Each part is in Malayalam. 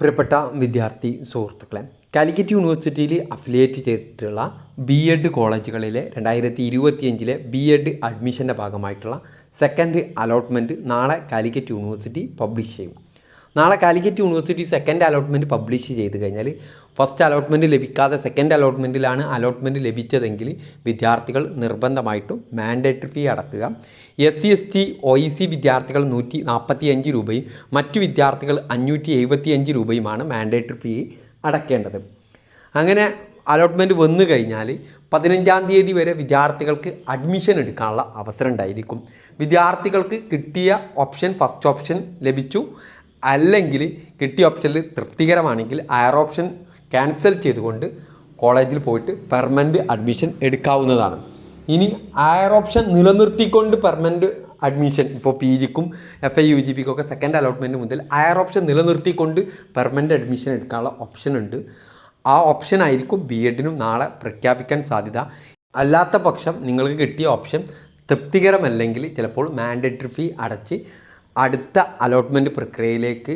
പ്രിയപ്പെട്ട വിദ്യാർത്ഥി സുഹൃത്തുക്കളെ കാലിക്കറ്റ് യൂണിവേഴ്സിറ്റിയിൽ അഫിലിയേറ്റ് ചെയ്തിട്ടുള്ള ബി എഡ് കോളേജുകളിലെ രണ്ടായിരത്തി ഇരുപത്തിയഞ്ചിലെ ബി എഡ് അഡ്മിഷന്റെ ഭാഗമായിട്ടുള്ള സെക്കൻഡ് അലോട്ട്മെന്റ് നാളെ കാലിക്കറ്റ് യൂണിവേഴ്സിറ്റി പബ്ലിഷ് ചെയ്യും. നാളെ Calicut university second allotment publish ചെയ്ത് കഴിഞ്ഞാൽ ഫസ്റ്റ് അലോട്ട്മെന്റ് ലഭിക്കാതെ സെക്കൻഡ് അലോട്ട്മെന്റിലാണ് അലോട്ട്മെന്റ് ലഭിച്ചതെങ്കിൽ വിദ്യാർത്ഥികൾ നിർബന്ധമായിട്ടും മാൻഡേറ്ററി ഫീ അടക്കുക. S C S T O E C വിദ്യാർത്ഥികൾ നൂറ്റി നാൽപ്പത്തി അഞ്ച് രൂപയും മറ്റു വിദ്യാർത്ഥികൾ അഞ്ഞൂറ്റി എഴുപത്തി അഞ്ച് രൂപയുമാണ് മാൻഡേറ്ററി ഫീ അടക്കേണ്ടത്. അങ്ങനെ അലോട്ട്മെന്റ് വന്നു കഴിഞ്ഞാൽ പതിനഞ്ചാം തീയതി വരെ വിദ്യാർത്ഥികൾക്ക് അഡ്മിഷൻ എടുക്കാനുള്ള അവസരം ഉണ്ടായിരിക്കും. വിദ്യാർത്ഥികൾക്ക് കിട്ടിയ ഓപ്ഷൻ ഫസ്റ്റ് ഓപ്ഷൻ ലഭിച്ചു. അല്ലെങ്കിൽ കിട്ടിയ ഓപ്ഷനിൽ തൃപ്തികരമാണെങ്കിൽ ആയർ ഓപ്ഷൻ ക്യാൻസൽ ചെയ്തുകൊണ്ട് കോളേജിൽ പോയിട്ട് പെർമനന്റ് അഡ്മിഷൻ എടുക്കാവുന്നതാണ്. ഇനി ആയർ ഓപ്ഷൻ നിലനിർത്തിക്കൊണ്ട് പെർമനന്റ് അഡ്മിഷൻ ഇപ്പോൾ പി ജിക്കും എഫ് ഐ യു ജി പിക്കൊക്കെ സെക്കൻഡ് അലോട്ട്മെന്റ് മുതൽ ആയർ ഓപ്ഷൻ നിലനിർത്തിക്കൊണ്ട് പെർമനന്റ് അഡ്മിഷൻ എടുക്കാനുള്ള ഓപ്ഷൻ ഉണ്ട്. ആ ഓപ്ഷൻ ആയിരിക്കും ബി എഡിനും നാളെ പ്രഖ്യാപിക്കാൻ സാധ്യത. അല്ലാത്ത പക്ഷം നിങ്ങൾക്ക് കിട്ടിയ ഓപ്ഷൻ തൃപ്തികരമല്ലെങ്കിൽ ചിലപ്പോൾ മാൻഡേറ്ററി ഫീ അടച്ച് അടുത്ത അലോട്ട്മെന്റ് പ്രക്രിയയിലേക്ക്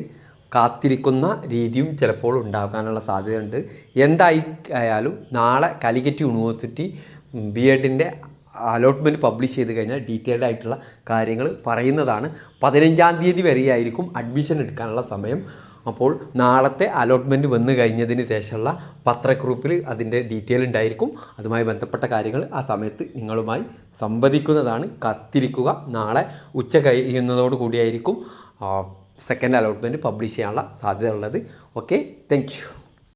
കാത്തിരിക്കുന്ന രീതിയും ചിലപ്പോൾ ഉണ്ടാകാനുള്ള സാധ്യതയുണ്ട്. എന്തായി ആയാലും നാളെ കാലിക്കറ്റ് യൂണിവേഴ്സിറ്റി ബി എഡിന്റെ അലോട്ട്മെന്റ് പബ്ലിഷ് ചെയ്ത് കഴിഞ്ഞാൽ ഡീറ്റെയിൽഡ് ആയിട്ടുള്ള കാര്യങ്ങൾ പറയുന്നതാണ്. പതിനഞ്ചാം തീയതി വരെയായിരിക്കും അഡ്മിഷൻ എടുക്കാനുള്ള സമയം. അപ്പോൾ നാളത്തെ അലോട്ട്മെന്റ് വന്നു കഴിഞ്ഞതിന് ശേഷമുള്ള പത്രക്കുറിപ്പിൽ അതിന്റെ ഡീറ്റെയിൽ ഉണ്ടായിരിക്കും. അതുമായി ബന്ധപ്പെട്ട കാര്യങ്ങൾ ആ സമയത്ത് നിങ്ങളുമായി സംവദിക്കുന്നതാണ്. കത്തിരിക്കുക. നാളെ ഉച്ച കഴിയുന്നതോടു കൂടിയായിരിക്കും സെക്കൻഡ് അലോട്ട്മെന്റ് പബ്ലിഷ് ചെയ്യാനുള്ള സാധ്യത ഉള്ളത് ഓക്കെ താങ്ക്